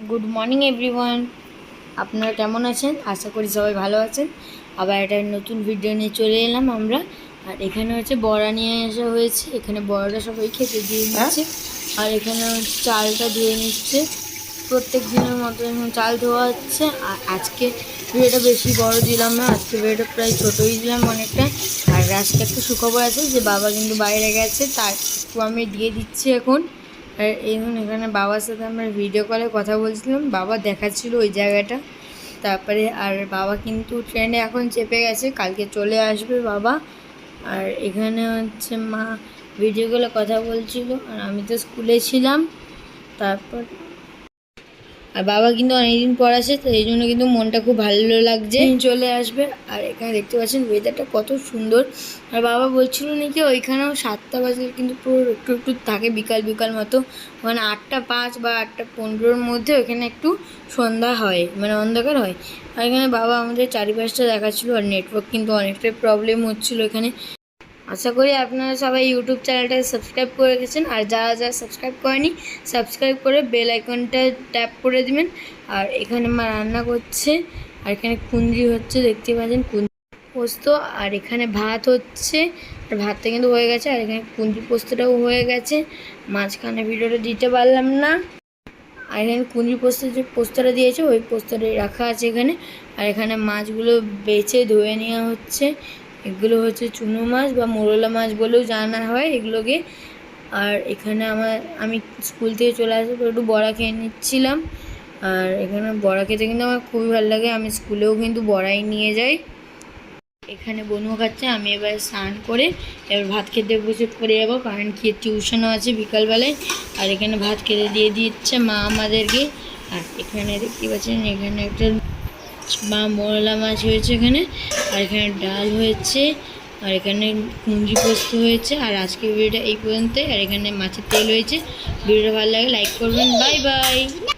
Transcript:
Good morning everyone আপনারা কেমন আছেন? আশা করি সবাই ভালো আছেন। আবার একটা নতুন ভিডিও নিয়ে চলে এলাম আমরা। আর এখানে হচ্ছে বড়া নিয়ে আসা হয়েছে। এখানে বড়াটা সবাই খেতে দিয়ে নিচ্ছে। আর এখানে চালটা ধুয়ে নিচ্ছে। প্রত্যেক দিনের মতো এখন চাল ধোয়া হচ্ছে। আর আজকে ভিডিওটা বেশি বড় দিলাম না। আজকে ভিডিওটা প্রায় ছোটোই দিলাম অনেকটা। আর আজকে একটা সুখবর আছে যে বাবা কিন্তু বাইরে গেছে। তার একটু আমি দিয়ে দিচ্ছি এখন। আর এখন এখানে বাবার সাথে আমরা ভিডিও কলে কথা বলছিলাম। বাবা দেখাচ্ছিল ওই জায়গাটা। তারপরে আর বাবা কিন্তু ট্রেনে এখন চেপে গেছে। কালকে চলে আসবে বাবা। আর এখানে হচ্ছে মা ভিডিও কলে কথা বলছিল। আর আমি তো স্কুলে ছিলাম। তারপর আর বাবা কিন্তু অনেকদিন পর আসে, তো এই জন্য কিন্তু মনটা খুব ভালো লাগছে। চলে আসবে আর এখানে দেখতে পাচ্ছেন ওয়েদারটা কত সুন্দর। আর বাবা বলছিল নাকি ওইখানেও সাতটা বাজে কিন্তু পুরো একটু একটু থাকে, বিকাল বিকাল মতো। মানে আটটা পাঁচ বা আটটা পনেরোর মধ্যে ওইখানে একটু সন্ধ্যা হয় মানে অন্ধকার হয়। আর এখানে বাবা আমাদের চারিপাশটা দেখাচ্ছিল, আর নেটওয়ার্ক কিন্তু অনেকটাই প্রবলেম হচ্ছিল এখানে। আশা করি আপনারা সবাই ইউটিউব চ্যানেলটা সাবস্ক্রাইব করে গেছেন আর যারা যারা সাবস্ক্রাইব করেনি সাবস্ক্রাইব করে বেল আইকনটা ট্যাপ করে দিবেন। আর এখানে মা রান্না করছে, আর এখানে কুন্দ্রি হচ্ছে, দেখতে পাচ্ছেন কুঞ্জি পোস্ত। আর এখানে ভাত হচ্ছে, আর ভাতটা কিন্তু হয়ে গেছে। আর এখানে কুঞ্জি পোস্তটাও হয়ে গেছে। মাঝখানে ভিডিওটা দিতে পারলাম না। আর এখানে কুঞ্জি পোস্ত যে পোস্তটা দিয়েছে, ওই পোস্তটাই রাখা আছে এখানে। আর এখানে মাছগুলো বেছে ধুয়ে নেওয়া হচ্ছে। এগুলো হচ্ছে চুনো মাছ বা মোরলা মাছ বলেও জানা হয় এগুলোকে। আর এখানে আমার, আমি স্কুল থেকে চলে আসার একটু বড়া খেয়ে নিচ্ছিলাম। আর এখানে বড়া খেতে কিন্তু আমার খুবই ভালো লাগে, আমি স্কুলেও কিন্তু বড়াই নিয়ে যাই। এখানে বনু খাচ্ছে, আমি এবার স্নান করে এবার ভাত খেতে বসে পড়ে যাব, কারণ কি টিউশনও আছে বিকালবেলায়। আর এখানে ভাত খেতে দিয়ে দিচ্ছে মা আমাদেরকে। আর এখানে দেখতে পাচ্ছেন, এখানে একটা মা মোরলা মাছ হয়েছে এখানে, আর এখানে ডাল হয়েছে, আর এখানে কুঞ্জি পোস্ত হয়েছে, আর আজকের ভিডিওটা এই পর্যন্তই, আর এখানে মাছের তেল হয়েছে। ভিডিওটা ভালো লাগে লাইক করবেন বাই বাই